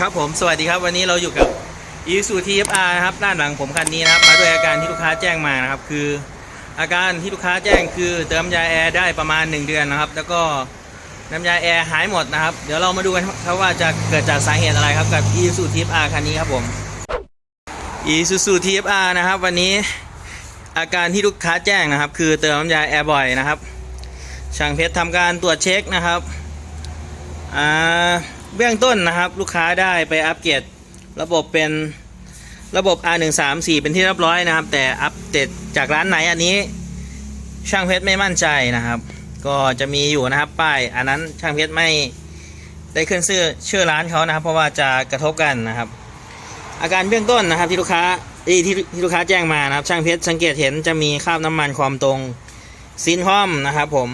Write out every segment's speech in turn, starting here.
ครับผมสวัสดีครับวันนี้เราอยู่กับ i s u TFR นะครับด้านหลังผมคันนี้นะครับ มาด้วยอาการที่ลูกค้าแจ้งมานะครับ คืออาการที่ลูกค้าแจ้งคือเติมยาแอร์ได้ประมาณ 1 เดือนนะครับ แล้วก็น้ำยาแอร์หายหมดนะครับ เดี๋ยวเรามาดูกันครับว่าจะเกิดจากสาเหตุอะไรครับกับ i s u TFR คันนี้ครับผม i s u TFR นะครับ วันนี้อาการที่ลูกค้าแจ้งนะครับ คือเติมน้ำยาแอร์บ่อยนะครับช่างเพชรทำการตรวจเช็คนะครับอ่า เบื้องต้นนะครับ ลูกค้าได้ไปอัปเกรดระบบเป็นระบบ R134 เป็นที่เรียบร้อยนะครับ แต่อัปเดตจากร้านไหนอันนี้ ช่างเพชรไม่มั่นใจนะครับ ก็จะมีอยู่นะครับป้ายอันนั้นช่างเพชรไม่ได้ขึ้นชื่อชื่อร้านเขานะครับ เพราะว่าจะกระทบกันนะครับ อาการเบื้องต้นนะครับที่ลูกค้าที่ที่ลูกค้าแจ้งมานะครับ ช่างเพชรสังเกตเห็นจะมีคราบน้ำมันความตรงซีนคอมนะครับ ผม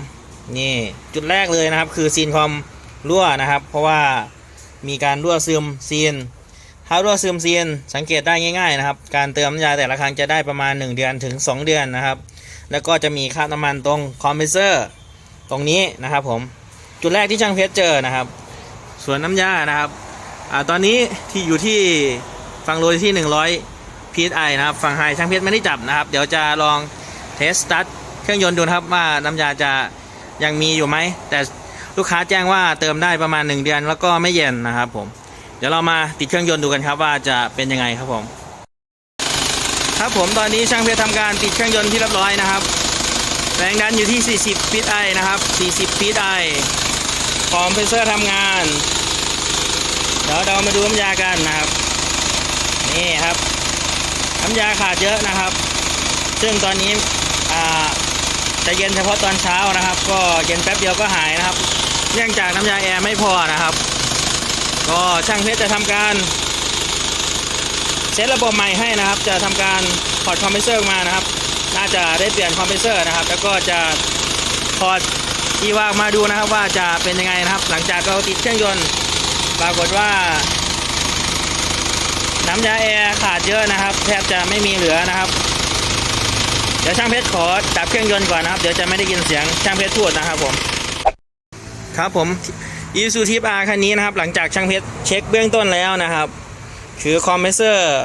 นี่จุดแรกเลยนะครับ คือซีนคอม รั่วนะครับ เพราะว่ามีการรั่วซึมซีนถ้ารั่วซึมซีนสังเกตได้ง่ายๆนะครับ การเติมน้ำยาแต่ละครั้งจะได้ประมาณ 1 เดือนถึง 2 เดือนนะครับ แล้วก็จะมีคราน้ำมันตรงคอมเพรสเซอร์ตรงนี้นะครับผมจุดแรกที่ช่างเพชรเจอนะครับ ส่วนน้ำยานะครับอตอนนี้ที่อยู่ที่ฟังโลที่ 100 PSI นะครับฝั่งไฮช่างเพชรไม่ได้จับนะครับ เดี๋ยวจะลองเทสตาร์ทเครื่องยนต์ดูครับว่าน้ำยาจะยังมีอยู่ไหมแต่ ลูกค้าแจ้งว่าเติมได้ประมาณ 1 เดือนแล้วก็ไม่เย็นนะครับผมเดี๋ยวเรามาติดเครื่องยนต์ดูกันครับว่าจะเป็นยังไงครับผม ครับผมตอนนี้ช่างเพชรทำการติดเครื่องยนต์ที่เรียบร้อยนะครับแรงดันอยู่ที่ 40ฟีตไอนะครับ 40ฟีตไอคอมเพรสเซอร์ทำงาน เดี๋ยวเรามาดูน้ำยากันนะครับ นี่ครับน้ำยาขาดเยอะนะครับ ซึ่งตอนนี้จะเย็นเฉพาะตอนเช้านะครับ ก็เย็นแป๊บเดียวก็หายนะครับ เนื่องจากน้ำยาแอร์ไม่พอนะครับ ก็ช่างเพชรจะทำการเซตระบบใหม่ให้นะครับ จะทำการถอดคอมเพรสเซอร์มานะครับ น่าจะได้เปลี่ยนคอมเพรสเซอร์นะครับ แล้วก็จะถอดอีวาออกมาดูนะครับว่าจะเป็นยังไงนะครับ หลังจากเราติดเครื่องยนต์ปรากฏว่า น้ำยาแอร์ขาดเยอะนะครับ แทบจะไม่มีเหลือนะครับ เดี๋ยวช่างเพชรขอดับเครื่องยนต์ก่อนนะครับ เดี๋ยวจะไม่ได้ยินเสียงช่างเพชรพูดนะครับผม ครับผมอีซูทีปอาร์คันนี้นะครับ หลังจากช่างเพชรเช็คเบื้องต้นแล้วนะครับ คือคอมเพรสเซอร์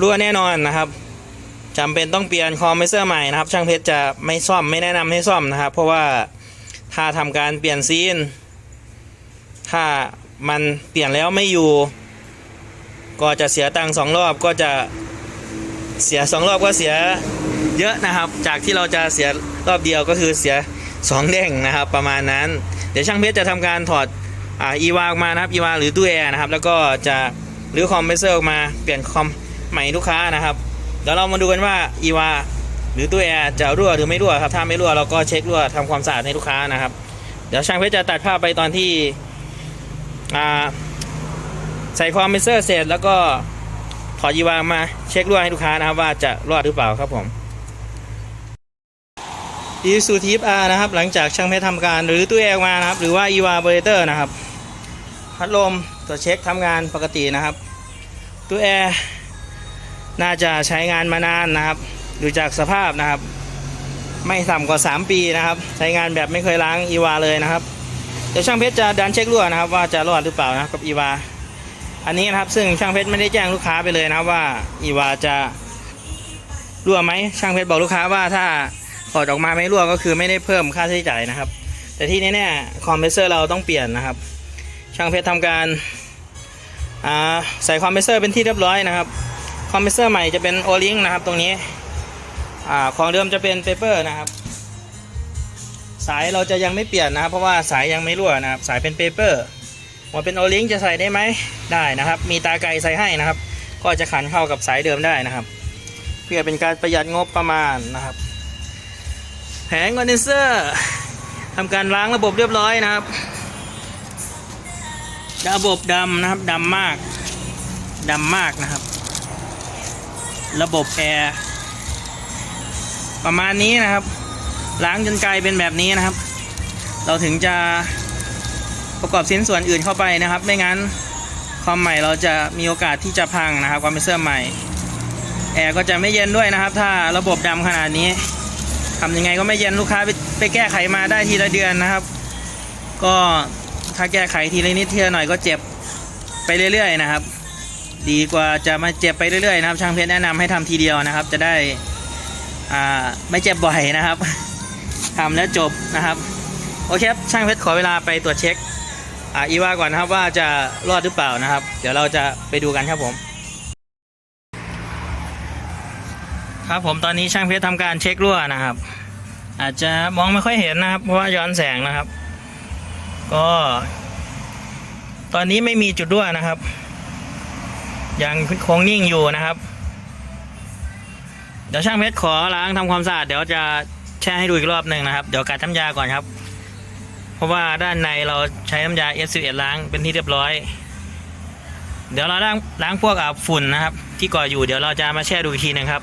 รั่วแน่นอนนะครับจำเป็นต้องเปลี่ยนคอมเพรสเซอร์ใหม่นะครับ ช่างเพชรจะไม่ซ่อมไม่แนะนำให้ซ่อมนะครับ เพราะว่าถ้าทำการเปลี่ยนซีน ถ้ามันเปลี่ยนแล้วไม่อยู่ ก็จะเสียตังค์สองรอบก็จะเสียสองรอบก็เสียเยอะนะครับ จากที่เราจะเสียรอบเดียวก็คือเสียสองเด้งนะครับ ประมาณนั้น เดี๋ยวช่างเพชรจะทำการถอดอ่าอีวาออกมานะครับอีวาหรือตู้แอร์นะครับ แล้วก็จะรื้อคอมเพรสเซอร์ออกมาเปลี่ยนคอมใหม่ลูกค้านะครับเดี๋ยวเรามาดูกันว่าอีวาหรือตู้แอร์จะรั่วหรือไม่รั่วครับถ้าไม่รั่วเราก็เช็ครั่วทำความสะอาดให้ลูกค้านะครับ เดี๋ยวช่างเพชรจะตัดภาพไปตอนที่อ่าใส่คอมเพรสเซอร์เสร็จแล้วก็ถอดยีวามาเช็ครั่วให้ลูกค้านะครับว่าจะรอดหรือเปล่าครับผม อีซูทีฟอาร์นะครับ หลังจากช่างเพชรทำการหรือตู้แอร์มานะครับ หรือว่าอีวาเบรเตอร์นะครับพัดลมตัวจเช็คทำงานปกตินะครับตู้แอร์น่าจะใช้งานมานานนะครับ ดูจากสภาพนะครับ ไม่ต่ำกว่า 3 ปีนะครับ ใช้งานแบบไม่เคยล้างอีวาเลยนะครับเดี๋ยวช่างเพชรจะดันเช็ครั่วนะครับ ว่าจะรอดหรือเปล่านะครับกับอีวาอันนี้นะครับซึ่งช่างเพชรไม่ได้แจ้งลูกค้าไปเลยนะครับว่าอีวาจะรั่วไหมช่างเพชรบอกลูกค้าว่าถ้า ถอดออกมาไม่รั่วก็คือไม่ได้เพิ่มค่าใช้จ่ายนะครับ แต่ที่แน่ๆคอมเพรสเซอร์เราต้องเปลี่ยนนะครับ ช่างเพชรทำการาใส่คอมเพรสเซอร์เป็นที่เรียบร้อยนะครับคอมเพรสเซอร์ใหม่จะเป็นโอลิงนะครับตรงนี้อของเดิมจะเป็นเปเปอร์นะครับ สายเราจะยังไม่เปลี่ยนนะครับ เพราะว่าสายยังไม่รั่วนะครับ สายเป็นเปเปอร์ว่าเป็นโอลิงจะใส่ได้ไหมได้นะครับ มีตาไก่ใส่ให้นะครับ ก็จะขันเข้ากับสายเดิมได้นะครับ เพื่อเป็นการประหยัดงบประมาณนะครับ ผงคอนเดนเซอร์ทำการล้างระบบเรียบร้อยนะครับ ระบบดำนะครับดำมากดำมากนะครับ ระบบแอร์ประมาณนี้นะครับ ล้างจนกลายเป็นแบบนี้นะครับ เราถึงจะประกอบชิ้นส่วนอื่นเข้าไปนะครับ ไม่งั้นความใหม่เราจะมีโอกาสที่จะพังนะครับความเป็นเสื้อใหม่ แอร์ก็จะไม่เย็นด้วยนะครับ ถ้าระบบดำขนาดนี้ ทำยังไงก็ไม่เย็นลูกค้าไปไปแก้ไขมาได้ทีละเดือนนะครับ ก็ถ้าแก้ไขทีละนิดทีละหน่อยก็เจ็บไปเรื่อยๆนะครับ ดีกว่าจะมาเจ็บไปเรื่อยๆนะครับ ช่างเพชรแนะนำให้ทำทีเดียวนะครับ จะได้อ่าไม่เจ็บบ่อยนะครับทำแล้วจบนะครับโอเคครับช่างเพชรขอเวลาไปตรวจเช็คอ่าอีวาก่อนนะครับว่าจะรอดหรือเปล่านะครับ เดี๋ยวเราจะไปดูกันครับผม ครับผมตอนนี้ช่างเพชรทำการเช็ครั่วนะครับ อาจจะมองไม่ค่อยเห็นนะครับ เพราะว่าย้อนแสงนะครับ ก็ ตอนนี้ไม่มีจุดรั่วนะครับ ยังคงนิ่งอยู่นะครับ เดี๋ยวช่างเพชรขอล้างทำความสะอาดเดี๋ยวจะแช่ให้ดูอีกรอบหนึ่งนะครับ เดี๋ยวกัดน้ำยาก่อนครับ เพราะว่าด้านในเราใช้น้ำยา S11 ล้างเป็นที่เรียบร้อย เดี๋ยวเราล้างล้างพวกฝุ่นนะครับ ที่ก่ออยู่เดี๋ยวเราจะมาแช่ดูอีกทีหนึงครับ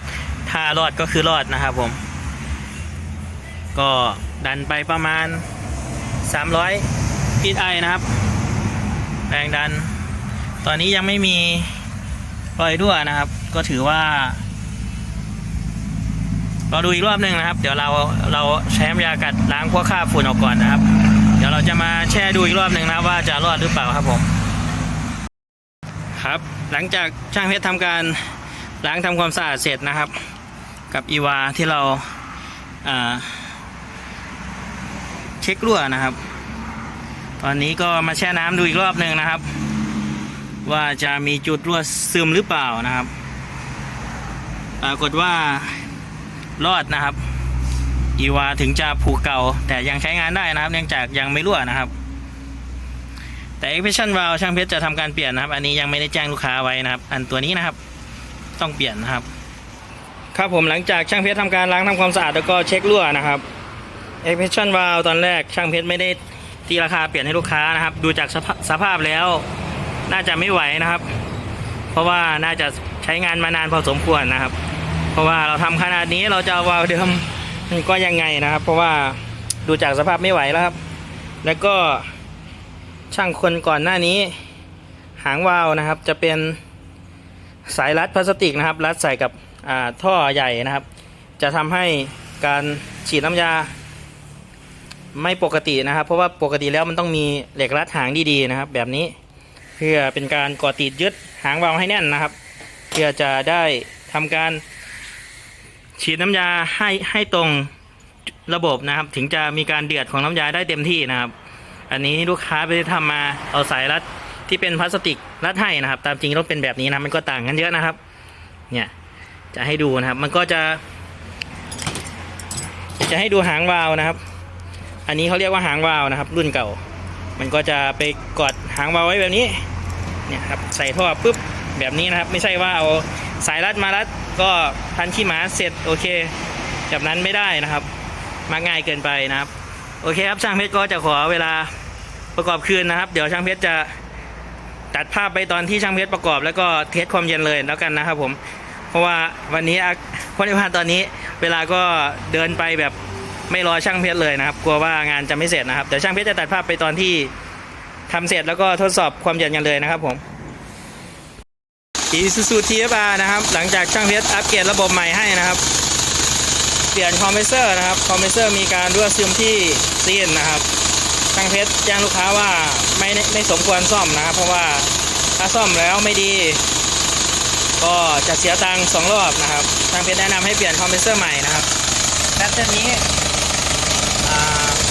ถ้ารอดก็คือรอดนะครับผม ก็ดันไปประมาณ 300ฟีตไอนะครับ แรงดัน ตอนนี้ยังไม่มีรอยรั่วนะครับ ก็ถือว่าเราดูอีกรอบหนึ่งนะครับ เดี๋ยวเราเราใช้น้ำยากัดล้างพวกคราบฝุ่นออกก่อนนะครับ เดี๋ยวเราจะมาแช่ดูอีกรอบหนึ่งนะว่าจะรอดหรือเปล่าครับผม ครับ หลังจากช่างเพชรทำการล้างทำความสะอาดเสร็จนะครับ กับอีวาที่เราอ่า เช็ครั่วนะครับ ตอนนี้ก็มาแช่น้ำดูอีกรอบหนึ่งนะครับ ว่าจะมีจุดรั่วซึมหรือเปล่านะครับ ปรากฏว่ารอดนะครับ อีวาถึงจะผูกเก่า แต่ยังใช้งานได้นะครับ เนื่องจากยังไม่รั่วนะครับ แต่ expression valve ช่างเพชรจะทำการเปลี่ยนนะครับ อันนี้ยังไม่ได้แจ้งลูกค้าไว้นะครับ อันตัวนี้นะครับ ต้องเปลี่ยนนะครับ ครับผมหลังจากช่างเพชรทำการล้างทำความสะอาดแล้วก็เช็ครั่วนะครับ expression valve ตอนแรกช่างเพชรไม่ได้ตีราคาเปลี่ยนให้ลูกค้านะครับ ดูจากสภาพแล้วน่าจะไม่ไหวนะครับ เพราะว่าน่าจะใช้งานมานานพอสมควรนะครับ เพราะว่าเราทำขนาดนี้เราจะวาลเดิมมันก็ยังไงนะครับ เพราะว่าดูจากสภาพไม่ไหวแล้วครับ แล้วก็ช่างคนก่อนหน้านี้ หางวาลนะครับ จะเป็นสายรัดพลาสติกนะครับ รัดใส่กับท่อใหญ่นะครับ จะทำให้การฉีดน้ำยา ไม่ปกตินะครับ เพราะว่าปกติแล้วมันต้องมีเหล็กรัดหางดีๆนะครับ แบบนี้เพื่อเป็นการก่อติดยึดหางวาล์วให้แน่นนะครับ เพื่อจะได้ทำการฉีดน้ำยาให้ให้ตรงระบบนะครับ ถึงจะมีการเดือดของน้ำยาได้เต็มที่นะครับ อันนี้ลูกค้าไปทำมาเอาสายรัดที่เป็นพลาสติกรัดให้นะครับ ตามจริงต้องเป็นแบบนี้นะมันก็ต่างกันเยอะนะครับ เนี่ยจะให้ดูนะครับ มันก็จะ จะให้ดูหางวาล์วนะครับ อันนี้เขาเรียกว่าหางวาวนะครับ รุ่นเก่า มันก็จะไปกอดหางวาวไว้แบบนี้เนี่ยครับใส่ท่อปุ๊บแบบนี้นะครับ ไม่ใช่ว่าเอาสายรัดมารัดก็พันขี้หมาเสร็จโอเค แบบนั้นไม่ได้นะครับมาง่ายเกินไปนะครับ โอเคครับช่างเพชรก็จะขอเวลาประกอบคืนนะครับ เดี๋ยวช่างเพชรจะตัดภาพไปตอนที่ช่างเพชรประกอบ แล้วก็เทสความเย็นเลยแล้วกันนะครับผมเพราะว่าวันนี้อะเพาะในวันตอนนี้เวลาก็เดินไปแบบ ไม่รอช่างเพชรเลยนะครับ กลัวว่างานจะไม่เสร็จนะครับเดี๋ยวช่างเพชรจะตัดภาพไปตอนที่ทำเสร็จแล้วก็ทดสอบความเย็นกันเลยนะครับผม Isuzu TFR นะครับ หลังจากช่างเพชรอัปเกรดระบบใหม่ให้นะครับ เปลี่ยนคอมเพรสเซอร์นะครับ คอมเพรสเซอร์มีการรั่วซึมที่ซีนนะครับช่างเพชรแจ้งลูกค้าว่าไม่ไม่สมควรซ่อมนะครับ เพราะว่าถ้าซ่อมแล้วไม่ดี ก็จะเสียตังค์สองรอบนะครับช่างเพชรแนะนำให้เปลี่ยนคอมเพรสเซอร์ใหม่นะครับแบตเตอร์นี้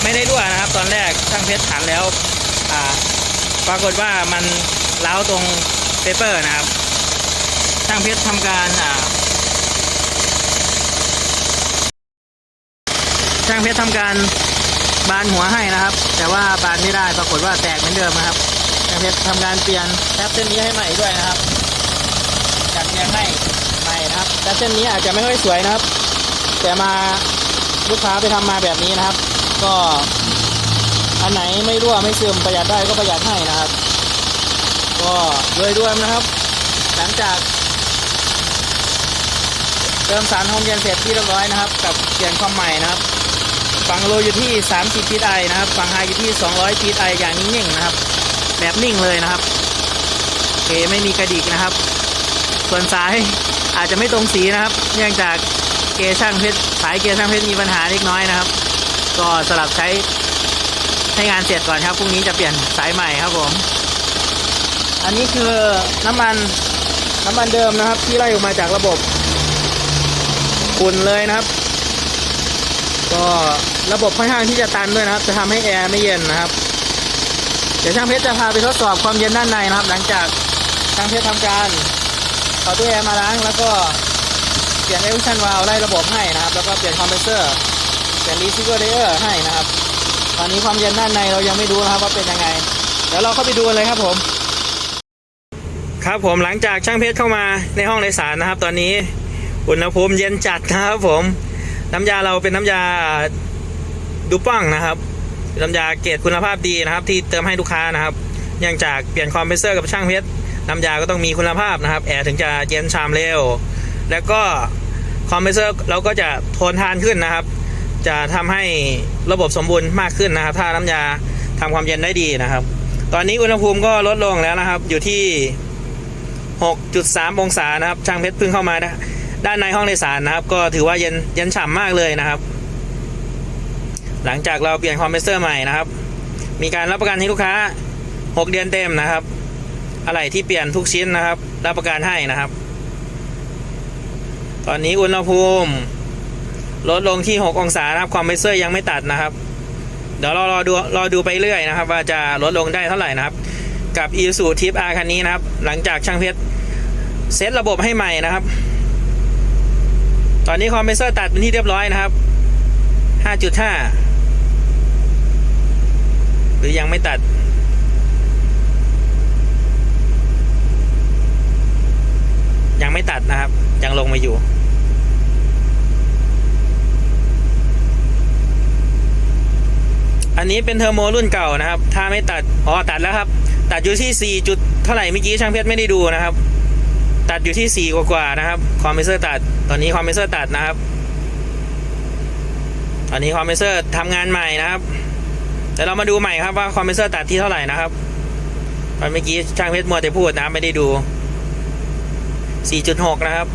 ไม่ได้รั่วนะครับ ตอนแรกช่างเพชรถามแล้วอ่าปรากฏว่ามันเล้าวตรงเปเปอร์นะครับ ช่างเพชรทำการอ่าช่างเพชรทำการบานหัวให้นะครับ แต่ว่าบานไม่ได้ปรากฏว่าแตกเหมือนเดิมนะครับช่างเพชรทำการเปลี่ยนแท็บเส้นนี้ให้ใหม่ด้วยนะครับจัดเปลี่ยนให้ใหม่นะครับแท็บเส้นนี้อาจจะไม่ค่อยสวยนะครับ แต่มาลูกค้าไปทำมาแบบนี้นะครับ ก็อันไหนไม่รั่วไม่ซึมประหยัดได้ก็ประหยัดให้นะครับ ก็โดยรวมนะครับ หลังจาก เติมสารโฮมเย็นเสร็จที่เรียบร้อยนะครับ กับเปลี่ยนความใหม่นะครับฝั่งโลอยู่ที่ 30ฟีตไอนะครับฝั่งไฮอยู่ที่ 200ฟีตไออย่างนิ่งๆนะครับ แบบนิ่งเลยนะครับเกไม่มีกระดิกนะครับ ส่วนสายอาจจะไม่ตรงสีนะครับ เนื่องจากเกช่างเพชรสายเกช่างเพชรมีปัญหาเล็กน้อยนะครับ ก็สลับใช้ให้งานเสร็จก่อนครับพรุ่งนี้จะเปลี่ยนสายใหม่ครับผม อันนี้คือน้ำมันน้ำมันเดิมนะครับ ที่ไล่ออกมาจากระบบอุ่นเลยนะครับ ก็ระบบค่อนข้างที่จะตันด้วยนะครับ จะทำให้แอร์ไม่เย็นนะครับ เดี๋ยวช่างเพชรจะพาไปทดสอบความเย็นด้านในนะครับ หลังจากช่างเพชรทำการเอาตู้แอร์มาล้างแล้วก็เปลี่ยนเอลชันวาล์วไล่ระบบให้นะครับ แล้วก็เปลี่ยนคอมเพรสเซอร์ เปลี่ยนรีซิเวอร์เดอร์ให้นะครับ ตอนนี้ความเย็นด้านในเรายังไม่รู้นะครับว่าเป็นยังไง เดี๋ยวเราเข้าไปดูเลยครับผม ครับผมหลังจากช่างเพชรเข้ามาในห้องโดยสารนะครับ ตอนนี้อุณหภูมิเย็นจัดนะครับผม น้ำยาเราเป็นน้ำยาดูป้องนะครับน้ำยาเกรดคุณภาพดีนะครับ ที่เติมให้ลูกค้านะครับเนื่องจากเปลี่ยนคอมเพรสเซอร์กับช่างเพชรน้ำยาก็ต้องมีคุณภาพนะครับ แอร์ถึงจะเย็นชามเร็ว แล้วก็คอมเพรสเซอร์เราก็จะทนทานขึ้นนะครับ จะทำให้ระบบสมบูรณ์มากขึ้นนะครับ ถ้าน้ำยาทำความเย็นได้ดีนะครับ ตอนนี้อุณหภูมิก็ลดลงแล้วนะครับ อยู่ที่ 6.3 องศานะครับช่างเพชรเพิ่งเข้ามานะด้านในห้องโดยสารนะครับ ก็ถือว่าเย็นเย็นฉ่ำมากเลยนะครับ หลังจากเราเปลี่ยนคอมเพรสเซอร์ใหม่นะครับ มีการรับประกันให้ลูกค้า 6 เดือนเต็มนะครับ อะไรที่เปลี่ยนทุกชิ้นนะครับ รับประกันให้นะครับ ตอนนี้อุณหภูมิ ลดลงที่ 6 องศานะครับคอมเพรสเซอร์ยังไม่ตัดนะครับ เดี๋ยวเรารอดูรอดูไปเรื่อยนะครับ ว่าจะลดลงได้เท่าไหร่นะครับ กับ i s u t i p R คันนี้นะครับ หลังจากช่างเพชรเซตระบบให้ใหม่นะครับ ตอนนี้คอมเพรสเซอร์ตัดเป็นที่เรียบร้อยนะครับ 5.5 หรือยังไม่ตัดยังไม่ตัดนะครับ ยังลงมาอยู่ อันนี้เป็นเทอร์โมรุ่นเก่านะครับ ถ้าไม่ตัด อ๋อ ตัดแล้วครับ ตัดอยู่ที่ 4 จุดเท่าไหร่เมื่อกี้ช่างเพชรไม่ได้ดูนะครับ ตัดอยู่ที่ 4 กว่าๆนะครับคอมเพรสเซอร์ตัด ตอนนี้คอมเพรสเซอร์ตัดนะครับ ตอนนี้คอมเพรสเซอร์ทำงานใหม่นะครับเดี๋ยวเรามาดูใหม่ครับว่าคอมเพรสเซอร์ตัดที่เท่าไหร่นะครับตอนเมื่อกี้ช่างเพชรมัวแต่พูดนะไม่ได้ดู 4.6 นะครับ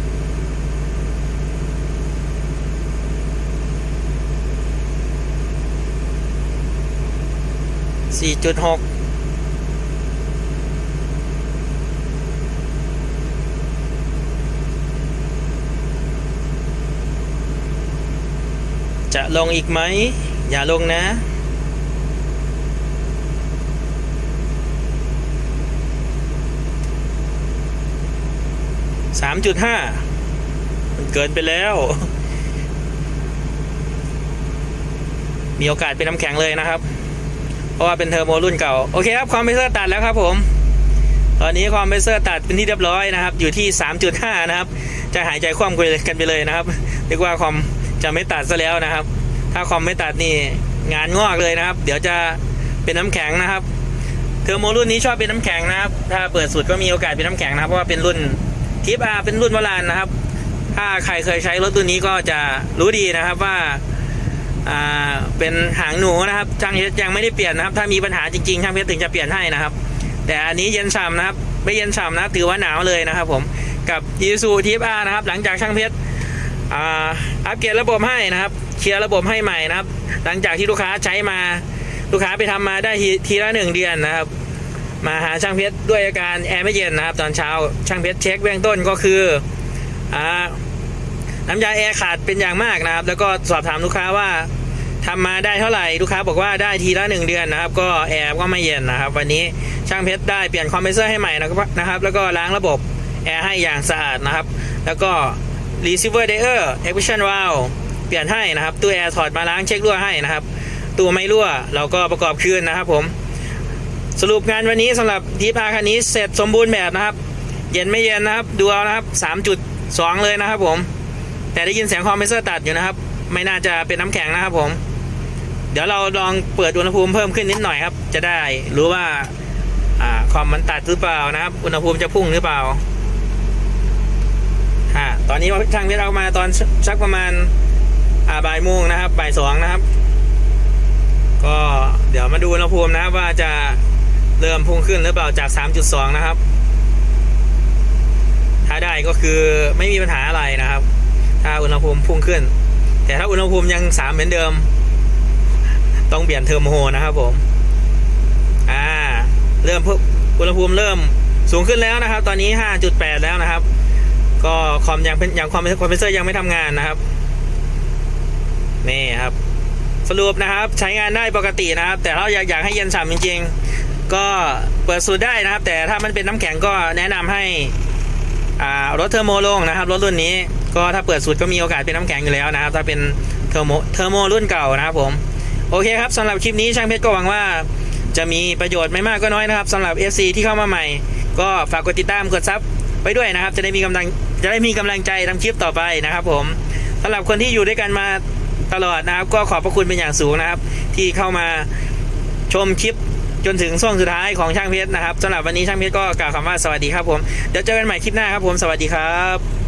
สี่จุดหกจะลงอีกไหม อย่าลงนะ สามจุดห้า มันเกินไปแล้ว มีโอกาสเป็นน้ำแข็งเลยนะครับ เพราะว่าเป็นเทอร์โมรุ่นเก่า โอเคครับคอมเพรสเซอร์ตัดแล้วครับผม ตอนนี้คอมเพรสเซอร์ตัดเป็นที่เรียบร้อยนะครับ อยู่ที่ 3.5 นะครับ จะหายใจคว่ำกันไปเลยนะครับเรียกว่าคอมจะไม่ตัดซะแล้วนะครับ ถ้าคอมไม่ตัดนี่งานงอกเลยนะครับ เดี๋ยวจะเป็นน้ำแข็งนะครับ เทอร์โมรุ่นนี้ชอบเป็นน้ำแข็งนะครับ ถ้าเปิดสุดก็มีโอกาสเป็นน้ำแข็งนะครับ เพราะว่าเป็นรุ่นทิปอาเป็นรุ่นโบราณนะครับ ถ้าใครเคยใช้รถตัวนี้ก็จะรู้ดีนะครับว่า เป็นหางหนูนะครับช่างเพชรยังไม่ได้เปลี่ยนนะครับ ถ้ามีปัญหาจริงๆช่างเพชรถึงจะเปลี่ยนให้นะครับ แต่อันนี้เย็นฉ่ำนะครับ ไม่เย็นฉ่ำนะถือว่าหนาวเลยนะครับ ผมกับยีซูทีฟอานะครับหลังจากช่างเพชรอัปเกรดระบบให้นะครับ เคลียร์ระบบให้ใหม่นะครับ หลังจากที่ลูกค้าใช้มาลูกค้าไปทำมาได้ทีทีละหนึ่งเดือนนะครับ มาหาช่างเพชรด้วยอาการแอร์ไม่เย็นนะครับ ตอนเช้าช่างเพชรเช็คเบื้องต้นก็คืออ่าน้ำยาแอร์ขาดเป็นอย่างมากนะครับ แล้วก็สอบถามลูกค้าว่า ทำมาได้เท่าไหร่ลูกค้าบอกว่าได้ทีละหนึ่งเดือนนะครับ ก็แอร์ก็ไม่เย็นนะครับ วันนี้ช่างเพชรได้เปลี่ยนคอมเพรสเซอร์ให้ใหม่นะครับ แล้วก็ล้างระบบแอร์ให้อย่างสะอาดนะครับ แล้วก็ receiver layer emission valve เปลี่ยนให้นะครับตู้แอร์ถอดมาล้างเช็ครั่วให้นะครับตัวไม่รั่วเราก็ประกอบคืนนะครับผม สรุปงานวันนี้สำหรับทีพาคันนี้เสร็จสมบูรณ์แบบนะครับ เย็นไม่เย็นนะครับดูเอานะครับ 3.2 เลยนะครับผม แต่ได้ยินเสียงคอมเพรสเซอร์ตัดอยู่นะครับ ไม่น่าจะเป็นน้ำแข็งนะครับผม เดี๋ยวเราลองเปิดอุณหภูมิเพิ่มขึ้นนิดหน่อยครับ จะได้รู้ว่าอ่าคอมมันตัดหรือเปล่านะครับ อุณหภูมิจะพุ่งหรือเปล่าอ่าตอนนี้ช่างเพชรเอามาตอนสักประมาณอ่าบ่ายโมงนะครับบ่ายสองนะครับ ก็เดี๋ยวมาดูอุณหภูมินะครับ ว่าจะเริ่มพุ่งขึ้นหรือเปล่าจาก 3.2 นะครับ ถ้าได้ก็คือไม่มีปัญหาอะไรนะครับ ถ้าอุณหภูมิพุ่งขึ้น แต่ถ้าอุณหภูมิยังสามเหมือนเดิม ต้องเปลี่ยนเทอร์โมนะครับผม อ่า เริ่มพุ่งอุณหภูมิเริ่มสูงขึ้นแล้วนะครับ ตอนนี้ 5.8 แล้วนะครับ ก็คอมยังเป็นยังคอมคอมเพรสเซอร์ยังไม่ทำงานนะครับ นี่ครับ สรุปนะครับ ใช้งานได้ปกตินะครับ แต่ถ้าอยากอยากให้เย็นฉ่ำจริง ๆ ก็เปิดสูตรได้นะครับ แต่ถ้ามันเป็นน้ำแข็งก็แนะนำให้อ่ารถเทอร์โมลงนะครับ รถรุ่นนี้ ก็ถ้าเปิดสูตรก็มีโอกาสเป็นน้ำแข็งอยู่แล้วนะครับ ถ้าเป็นเทอร์โมเทอร์โมรุ่นเก่านะครับผม โอเคครับสำหรับคลิปนี้ช่างเพชรก็หวังว่า จะมีประโยชน์ไม่มากก็น้อยนะครับสำหรับ FC ที่เข้ามาใหม่ ก็ฝากกดติดตามกดซับไปด้วยนะครับ จะได้มีกำลังจะได้มีกำลังใจทำคลิปต่อไปนะครับผมสำหรับคนที่อยู่ด้วยกันมาตลอดนะครับ ก็ขอบพระคุณเป็นอย่างสูงนะครับ ที่เข้ามาชมคลิปจนถึงช่วงสุดท้ายของช่างเพชรนะครับสำหรับวันนี้ช่างเพชรก็กล่าวคำว่าสวัสดีครับผมเดี๋ยวเจอกันใหม่คลิปหน้าครับผมสวัสดีครับ